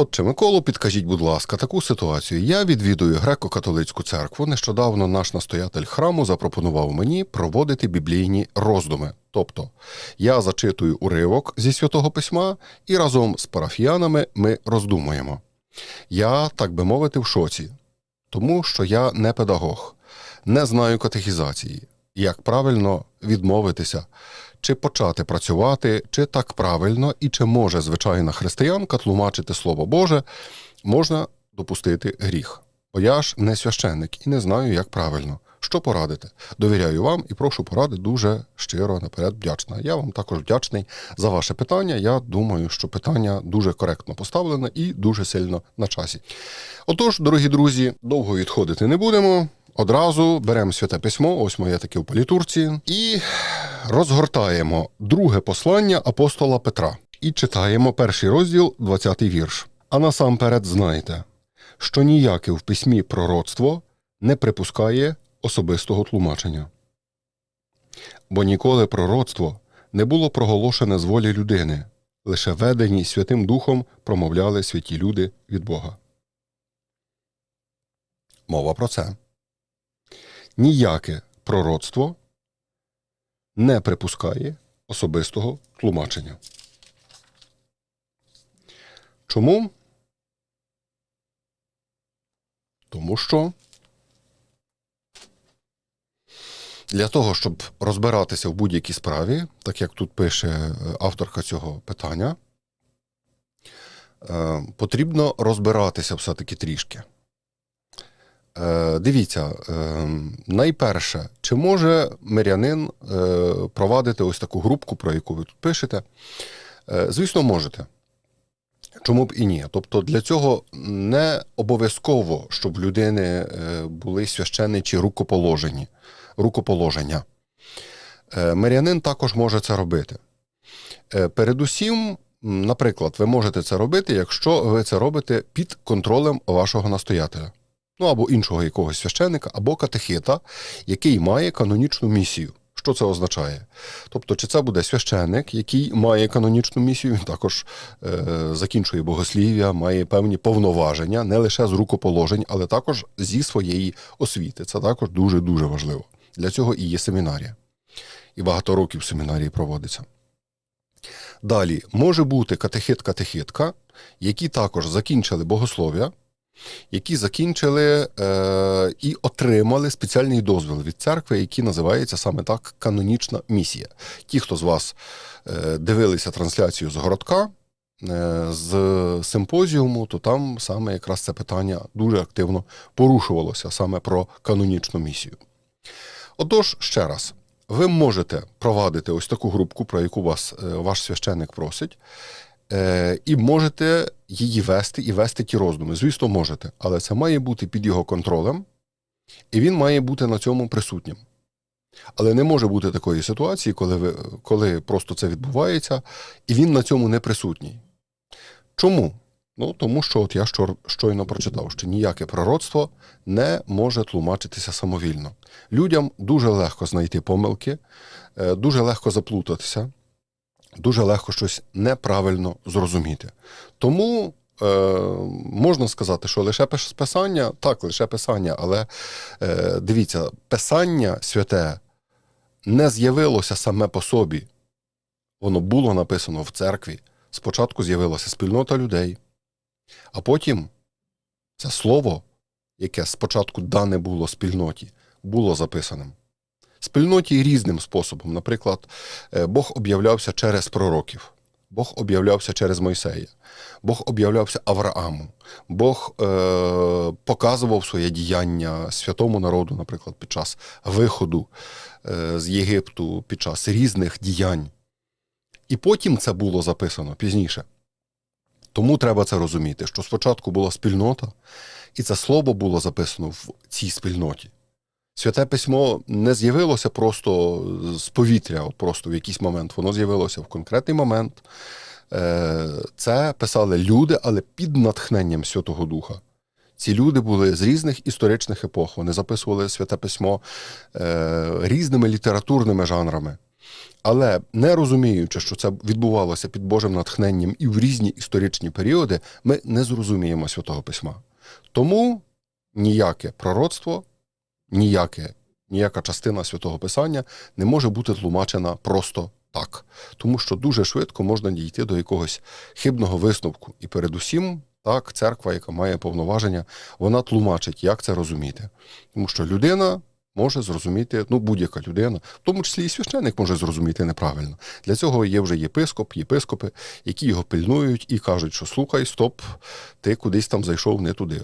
Отче Миколу, підкажіть, будь ласка, таку ситуацію. Я відвідую греко-католицьку церкву. Нещодавно наш настоятель храму запропонував мені проводити біблійні роздуми. Тобто я зачитую уривок зі святого письма і разом з парафіянами ми роздумуємо. Я, так би мовити, в шоці, тому що я не педагог, не знаю катехізації, як правильно відмовитися, чи почати працювати, чи так правильно, і чи може звичайна християнка тлумачити Слово Боже, можна допустити гріх. Бо я ж не священник і не знаю, як правильно. Що порадити? Довіряю вам і прошу поради дуже щиро наперед вдячна. Я вам також вдячний за ваше питання. Я думаю, що питання дуже коректно поставлене і дуже сильно на часі. Отож, дорогі друзі, довго відходити не будемо. Одразу беремо святе письмо, ось моє таке в політурці, і розгортаємо друге послання апостола Петра і читаємо перший розділ, 20 вірш. А насамперед знайте, що ніяке в письмі пророцтво не припускає особистого тлумачення. Бо ніколи пророцтво не було проголошене з волі людини, лише ведені Святим Духом промовляли святі люди від Бога. Мова про це. Ніяке пророцтво не припускає особистого тлумачення. Чому? Тому що для того, щоб розбиратися в будь-якій справі, так як тут пише е, авторка цього питання, е, потрібно розбиратися все-таки трішки. Е, Дивіться, е, найперше, чи може мирянин е, провадити ось таку групку, про яку ви тут пишете? Звісно, можете. Чому б і ні? Тобто для цього не обов'язково, щоб людини були священничі рукоположені, рукоположення. Мирянин також може це робити. Передусім, наприклад, ви можете це робити, якщо ви це робите під контролем вашого настоятеля. Ну або іншого якогось священника, або катехита, який має канонічну місію. Що це означає? Тобто, чи це буде священник, який має канонічну місію, він також е, закінчує богослів'я, має певні повноваження, не лише з рукоположень, але також зі своєї освіти. Це також дуже-дуже важливо. Для цього і є семінарія. І багато років семінарії проводиться. Далі може бути катехит-катехитка, які також закінчили богослов'я, які закінчили е, і отримали спеціальний дозвіл від церкви, який називається саме так канонічна місія. Ті, хто з вас е, дивилися трансляцію з городка, е, з симпозіуму, то там саме якраз це питання дуже активно порушувалося саме про канонічну місію. Отож, ще раз, ви можете провадити ось таку групку, про яку вас е, ваш священник просить, е, і можете її вести і вести ті роздуми. Звісно, можете, але це має бути під його контролем, і він має бути на цьому присутнім. Але не може бути такої ситуації, коли, ви, коли просто це відбувається, і він на цьому не присутній. Чому? Ну, тому що от я щойно прочитав, що ніяке пророцтво не може тлумачитися самовільно. Людям дуже легко знайти помилки, е, дуже легко заплутатися, дуже легко щось неправильно зрозуміти. Тому е, можна сказати, що лише писання, так, лише писання, але е, дивіться, писання святе не з'явилося саме по собі. Воно було написано в церкві. Спочатку з'явилася спільнота людей, а потім це слово, яке спочатку дане було спільноті, було записаним. Спільноті різним способом. Наприклад, е, Бог об'являвся через пророків, Бог об'являвся через Мойсея, Бог об'являвся Аврааму, Бог е, показував своє діяння святому народу, наприклад, під час виходу е, з Єгипту, під час різних діянь. І потім це було записано пізніше. Тому треба це розуміти, що спочатку була спільнота, і це слово було записано в цій спільноті. Святе письмо не з'явилося просто з повітря, от просто в якийсь момент. Воно з'явилося в конкретний момент. Е, Це писали люди, але під натхненням Святого Духа. Ці люди були з різних історичних епох. Вони записували святе письмо е, різними літературними жанрами. Але не розуміючи, що це відбувалося під Божим натхненням і в різні історичні періоди, ми не зрозуміємо святого письма. Тому ніяке пророцтво, ніяке, ніяка частина святого Писання не може бути тлумачена просто так. Тому що дуже швидко можна дійти до якогось хибного висновку. І передусім, так, церква, яка має повноваження, вона тлумачить, як це розуміти. Тому що людина може зрозуміти, ну будь-яка людина, в тому числі і священник може зрозуміти неправильно. Для цього є вже єпископ, єпископи, які його пильнують і кажуть, що слухай, стоп, ти кудись там зайшов не туди.